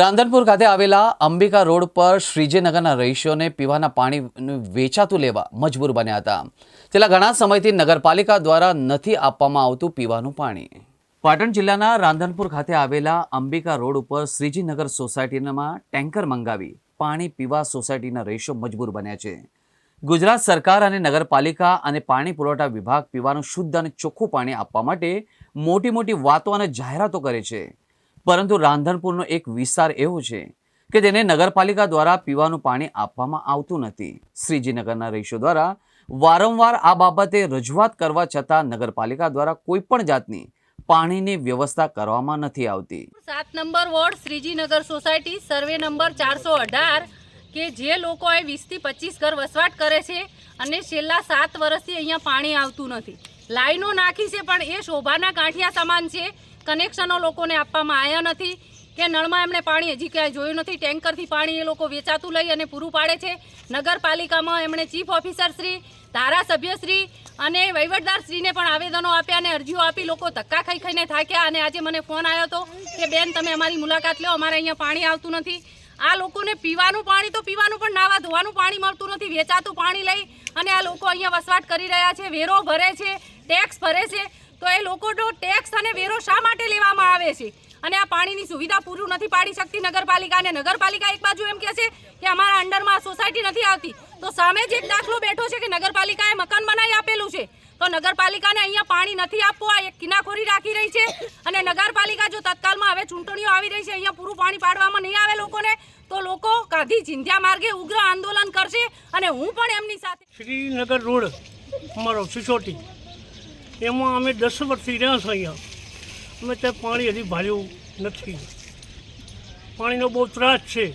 રાંધનપુર ખાતે આવેલા અંબિકા રોડ પર શ્રીજીનગરના રહીશોને પીવાના પાણી વેચાતું લેવા મજબૂર બન્યા હતા. છેલ્લા ઘણા સમયથી નગરપાલિકા દ્વારા નથી આપવામાં આવતું પીવાનું પાણી. પાટણ જિલ્લાના રાંધનપુર ખાતે આવેલા અંબિકા રોડ ઉપર શ્રીજીનગર સોસાયટીમાં ટેન્કર મંગાવી પાણી પીવા સોસાયટીના રહીશો મજબૂર બન્યા છે. ગુજરાત સરકાર અને નગરપાલિકા અને પાણી પુરવઠા વિભાગ પીવાનું શુદ્ધ અને ચોખ્ખું પાણી આપવા માટે મોટી મોટી વાતો અને જાહેરાતો કરે છે. પરંતુ રાંધણપુરનો એક વિસ્તાર એવો છે કે તેને નગરપાલિકા દ્વારા પીવાનું પાણી આપવામાં આવતું નથી. શ્રીજીનગરના રહીશો દ્વારા વારંવાર આ બાબતે રજૂઆત કરવા છતાં નગરપાલિકા દ્વારા કોઈ પણ જાતની પાણીની વ્યવસ્થા કરવામાં નથી આવતી. સાત number ward Shrijinagar society, survey number ચારસો અઢાર, કે જે લોકોએ વીસથી પચીસ ઘર વસવાટ કરે છે અને છેલ્લા સાત વર્ષથી અહીંયા પાણી આવતું નથી. લાઈનો નાખી છે, પણ એ શોભાના ગાંઠિયા સમાન છે. કનેક્શનો લોકોને આપવામાં આવ્યા નથી કે નળમાં એમણે પાણી હજી ક્યાંય જોયું નથી. ટેન્કરથી પાણી એ લોકો વેચાતું લઈ અને પૂરું પાડે છે. નગરપાલિકામાં એમણે ચીફ ઓફિસર શ્રી ધારાસભ્યશ્રી અને વહીવટદારશ્રીને પણ આવેદનો આપ્યા અને અરજીઓ આપી. લોકો ધક્કા ખાઈ ખાઈને થાક્યા અને આજે મને ફોન આવ્યો હતો કે, બેન, તમે અમારી મુલાકાત લો. અમારે અહીંયા પાણી આવતું નથી. આ લોકોને પીવાનું પાણી તો પીવાનું પણ નાવા ધોવાનું પાણી મળતું નથી. વેચાતું પાણી લઈ અને આ લોકો અહીંયા વસવાટ કરી રહ્યા છે. વેરો ભરે છે. ટેક્સ ભરે છે. તો એ લોકોનો ટેક્સ અને વેરો શા માટે લેવામાં આવે છે? અને આ પાણીની સુવિધા પૂરું નથી પાડી શકતી નગરપાલિકા અને નગરપાલિકા એક બાજુ એમ કહે છે કે અમારા અંડરમાં સોસાયટી નથી આવતી. તો સામે જ એક દાખલો બેઠો છે કે નગરપાલિકાએ મકાન બનાવી આપેલું છે. તો નગરપાલિકાને અહીંયા પાણી નથી આપવું, આ એક કિનાખોરી રાખી રહી છે. અને નગરપાલિકા જો તત્કાલમાં હવે ચૂંટણીઓ આવી રહી છે, અહીંયા પૂરું પાણી પાડવામાં નહીં આવે લોકોને, તો લોકો ગાંધી ચિંધ્યા માર્ગે ઉગ્ર આંદોલન કરશે. અને હું પણ એમની સાથે શ્રીનગર રોડ, અમારો સિસોટી. એમાં અમે દસ વર્ષથી રહ્યા છીએ અહીંયા. અમે ત્યાં પાણી હજી ભાર્યું નથી. પાણીનો બહુ ત્રાસ છે.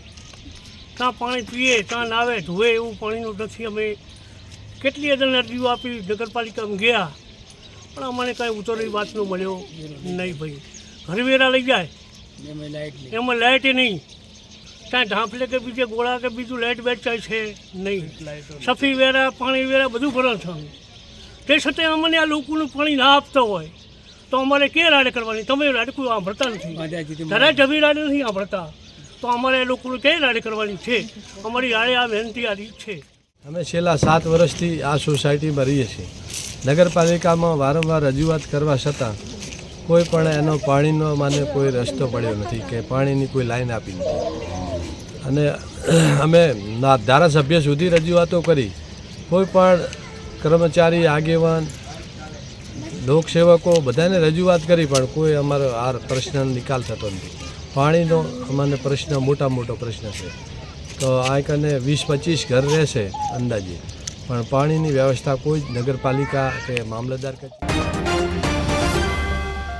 ત્યાં પાણી પીએ ત્યાં નાવે ધોવે એવું પાણીનું નથી. અમે કેટલી અદન અરજીઓ આપી નગરપાલિકામાં ગયા. પણ અમને કાંઈ ઉતરવી વાતનો મળ્યો. નહીં ભાઈ. ઘરવેરા લઈ જાય. એમાં લાઇટ નહીં. ત્યાં ઢાંફલે કે બીજે ગોળા કે બીજું લાઇટ વેચાય છે નહીં. સફી વેરા પાણી વેરા બધું ભરો છે અમે. તે છતાં અમને આ લોકોનું પાણી ના આપતા હોય. તો અમારે કે રાડે કરવાની? તમે રાડ કોઈ સાંભળતા નથી. તારા જમી રાડે નથી સાંભળતા તો અમારે એ લોકોને કઈ રાડે કરવાની છે? અમારી રાડે આ વિનંતી આ રીત છે. અમે છેલ્લા સાત વર્ષથી આ સોસાયટીમાં રહીએ છીએ. નગરપાલિકામાં વારંવાર રજૂઆત કરવા છતાં કોઈ પણ એનો પાણીનો મને કોઈ રસ્તો પડ્યો નથી કે પાણીની કોઈ લાઈન આપી નથી. અને અમે ના ધારાસભ્ય સુધી રજૂઆતો કરી કોઈ પણ કર્મચારી, આગેવાન, લોકસેવકો, બધાને રજૂઆત કરી, પણ કોઈ અમારો આ પ્રશ્નનો નિકાલ થતો નથી. પાણીનો અમને પ્રશ્ન મોટા મોટો પ્રશ્ન છે. તો આ કને વીસ પચીસ ઘર રહેશે અંદાજે. પણ પાણીની વ્યવસ્થા કોઈ જ નગરપાલિકા કે મામલતદાર કચેરી